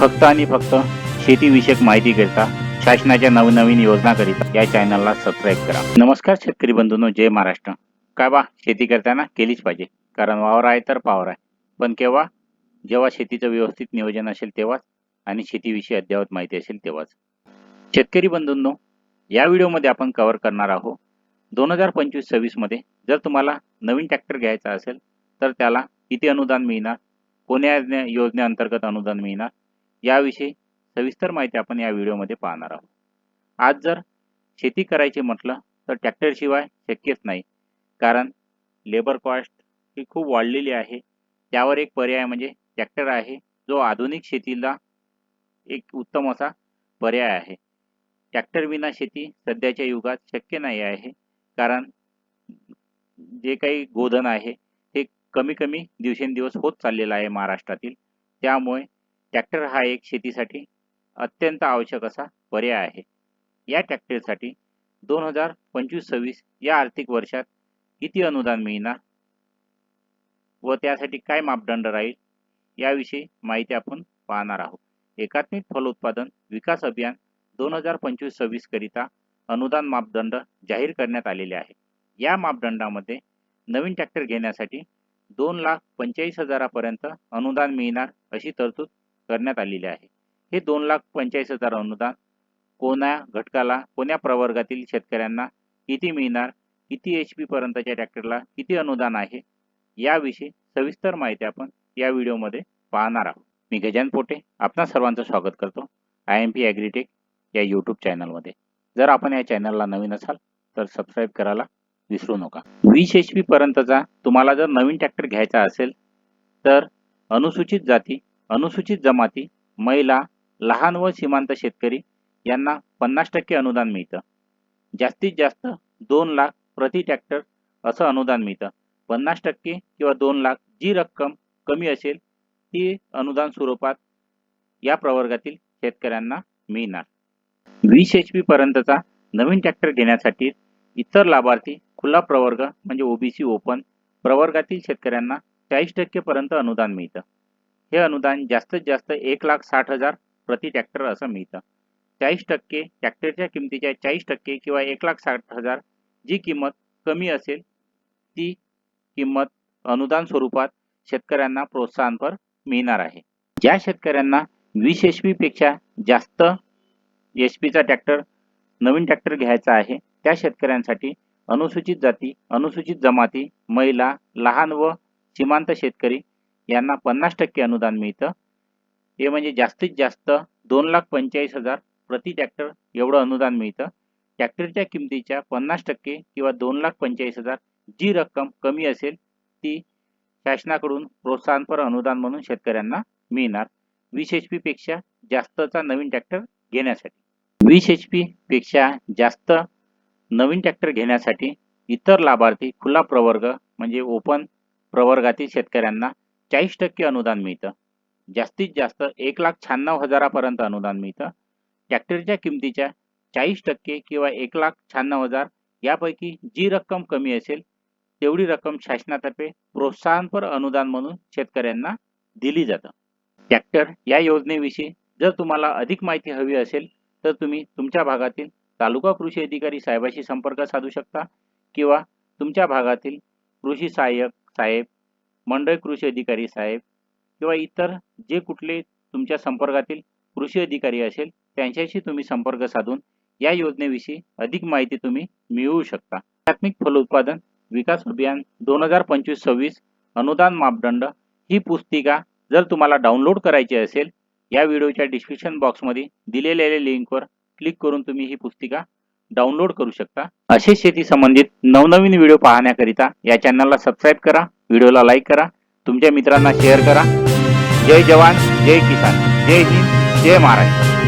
फक्त आणि फक्त शेतीविषयक माहिती करता शासनाच्या नवनवीन योजना करिता या चॅनलला सबस्क्राईब करा. नमस्कार शेतकरी बंधूंनो जय महाराष्ट्र. काय बा शेती करताना केलीच पाहिजे. कारण वावर आहे तर पावर आहे. पण केव्हा? जेव्हा शेतीचं व्यवस्थित नियोजन असेल तेव्हाच आणि शेतीविषयी अद्ययावत माहिती असेल तेव्हाच. शेतकरी बंधूंनो या व्हिडिओमध्ये आपण कव्हर करणार आहोत दोन हजार पंचवीस सव्वीसमध्ये जर तुम्हाला नवीन ट्रॅक्टर घ्यायचा असेल तर त्याला किती अनुदान मिळणार? कोण्या योजनेअंतर्गत अनुदान मिळणार? याविषयी सविस्तर माहिती आपण या व्हिडिओमध्ये पाहणार आहोत. आज जर शेती करायची म्हटलं तर ट्रॅक्टरशिवाय शक्यच नाही. कारण लेबर कॉस्ट ही खूप वाढलेली आहे. त्यावर एक पर्याय म्हणजे ट्रॅक्टर आहे जो आधुनिक शेतीला एक उत्तम असा पर्याय आहे. ट्रॅक्टरविना शेती सध्याच्या युगात शक्य नाही आहे. कारण जे काही गोधन आहे ते कमी कमी दिवसेंदिवस होत चाललेलं आहे महाराष्ट्रातील. त्यामुळे ट्रॅक्टर हा एक शेतीसाठी अत्यंत आवश्यक असा पर्याय आहे. या ट्रॅक्टरसाठी दोन हजार पंचवीस सव्वीस या आर्थिक वर्षात किती अनुदान मिळणार? व त्यासाठी काय मापदंड राहील? याविषयी माहिती आपण पाहणार आहोत. एकात्मिक फलोत्पादन विकास अभियान दोन हजार पंचवीस सव्वीस करिता अनुदान मापदंड जाहीर करण्यात आलेले आहे. या मापदंडामध्ये नवीन ट्रॅक्टर घेण्यासाठी दोन लाख पंचेचाळीस हजारापर्यंत अनुदान मिळणार अशी तरतूद करण्यात आलेले आहे. हे दोन लाख पंचेचाळीस हजार अनुदान कोण्या घटकाला कोण्या प्रवर्गातील शेतकऱ्यांना किती मिळणार किती एच पी पर्यंतच्या ट्रॅक्टरला किती अनुदान आहे याविषयी सविस्तर माहिती आपण या व्हिडिओमध्ये पाहणार आहोत. मी गजान पोटे आपणा सर्वांचं स्वागत करतो. आय एम पी ॲग्रीटेक या यूट्यूब चॅनलमध्ये जर आपण या चॅनलला नवीन असाल तर सबस्क्राईब करायला विसरू नका. वीस एच पी पर्यंतचा तुम्हाला जर नवीन ट्रॅक्टर घ्यायचा असेल तर अनुसूचित जाती अनुसूचित जमाती महिला लहान व सीमांत शेतकरी यांना पन्नास टक्के अनुदान मिळतं. जास्तीत जास्त दोन लाख प्रति ट्रॅक्टर असं अनुदान मिळतं. पन्नास टक्के किंवा दोन लाख जी रक्कम कमी असेल ती अनुदान स्वरूपात या प्रवर्गातील शेतकऱ्यांना मिळणार. वीस एच पी पर्यंतचा नवीन ट्रॅक्टर घेण्यासाठी इतर लाभार्थी खुला प्रवर्ग म्हणजे ओबीसी ओपन प्रवर्गातील शेतकऱ्यांना चाळीस टक्केपर्यंत अनुदान मिळतं. हे अनुदान जास्तीत जास्त एक लाख साठ हजार प्रति ट्रॅक्टर असं मिळतं. चाळीस टक्के ट्रॅक्टरच्या किमतीच्या चाळीस टक्के किंवा एक लाख साठ हजार जी किंमत कमी असेल ती किंमत अनुदान स्वरूपात शेतकऱ्यांना प्रोत्साहनपर मिळणार आहे. ज्या शेतकऱ्यांना वीस एच पेक्षा जास्त एच पीचा ट्रॅक्टर नवीन ट्रॅक्टर घ्यायचा आहे त्या शेतकऱ्यांसाठी अनुसूचित जाती अनुसूचित जमाती महिला लहान व सीमांत शेतकरी यांना पन्नास टक्के अनुदान मिळतं. हे म्हणजे जास्तीत जास्त दोन लाख पंचेचाळीस हजार प्रति ट्रॅक्टर एवढं अनुदान मिळतं. ट्रॅक्टरच्या किमतीच्या पन्नास टक्के किंवा दोन लाख पंचेचाळीस हजार जी रक्कम कमी असेल ती शासनाकडून प्रोत्साहनपर अनुदान म्हणून शेतकऱ्यांना मिळणार. वीस एच पेक्षा जास्तचा नवीन ट्रॅक्टर घेण्यासाठी. वीस एच पेक्षा जास्त नवीन ट्रॅक्टर घेण्यासाठी इतर लाभार्थी खुला प्रवर्ग म्हणजे ओपन प्रवर्गातील शेतकऱ्यांना चाळीस टक्के अनुदान मिळतं. जास्तीत जास्त एक लाख शहाण्णव हजारापर्यंत अनुदान मिळतं. ट्रॅक्टरच्या किमतीच्या चाळीस टक्के किंवा एक लाख शहाण्णव हजार यापैकी जी रक्कम कमी असेल तेवढी रक्कम शासनातर्फे प्रोत्साहनपर अनुदान म्हणून शेतकऱ्यांना दिली जातं. ट्रॅक्टर या योजनेविषयी जर तुम्हाला अधिक माहिती हवी असेल तर तुम्ही तुमच्या भागातील तालुका कृषी अधिकारी साहेबाशी संपर्क साधू शकता किंवा तुमच्या भागातील कृषी सहाय्यक साहेब मंडळ कृषी अधिकारी साहेब किंवा इतर जे कुठले तुमच्या संपर्कातील कृषी अधिकारी असेल त्यांच्याशी तुम्ही संपर्क साधून या योजनेविषयी अधिक माहिती तुम्ही मिळवू शकता. प्राथमिक फलोत्पादन विकास अभियान दोन हजार पंचवीस सव्वीस अनुदान मापदंड ही पुस्तिका जर तुम्हाला डाउनलोड करायची असेल या व्हिडिओच्या डिस्क्रिप्शन बॉक्समध्ये दिलेल्या लिंकवर क्लिक करून तुम्ही ही पुस्तिका डाउनलोड करू शकता. असे शेती संबंधित नवनवीन व्हिडिओ पाहण्याकरिता या चॅनलला सबस्क्राईब करा व्हिडिओला लाईक करा तुमच्या मित्रांना शेअर करा. जय जवान जय किसान जय हिंद जय महाराष्ट्र.